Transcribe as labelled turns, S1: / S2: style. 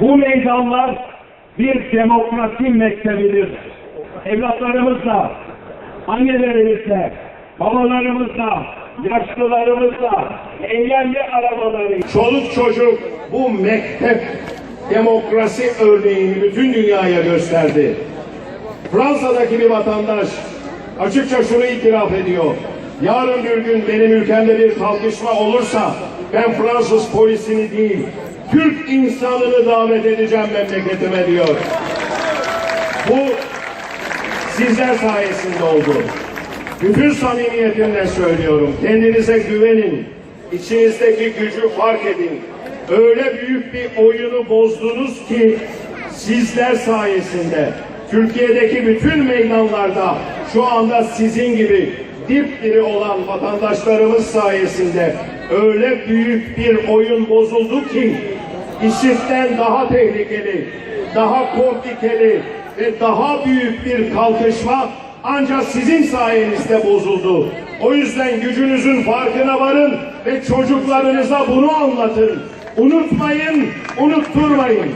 S1: Bu meydanlar bir demokrasi mektebidir. Evlatlarımızla, annelerimizle, babalarımızla, yaşlılarımızla, eğlence arabaları,
S2: Çoluk çocuk bu mektep demokrasi örneğini bütün dünyaya gösterdi. Fransa'daki bir vatandaş açıkça şunu itiraf ediyor. Yarın bir gün benim ülkemde bir kalkışma olursa ben Fransız polisini değil, Türk insanını davet edeceğim memleketime diyor. Bu sizler sayesinde oldu. Bütün samimiyetimle söylüyorum. Kendinize güvenin. İçinizdeki gücü fark edin. Öyle büyük bir oyunu bozdunuz ki sizler sayesinde Türkiye'deki bütün meydanlarda şu anda sizin gibi dipdiri olan vatandaşlarımız sayesinde öyle büyük bir oyun bozuldu ki IŞİD'den daha tehlikeli, daha komplikeli ve daha büyük bir kalkışma ancak sizin sayenizde bozuldu. O yüzden gücünüzün farkına varın ve çocuklarınıza bunu anlatın. Unutmayın, unutturmayın.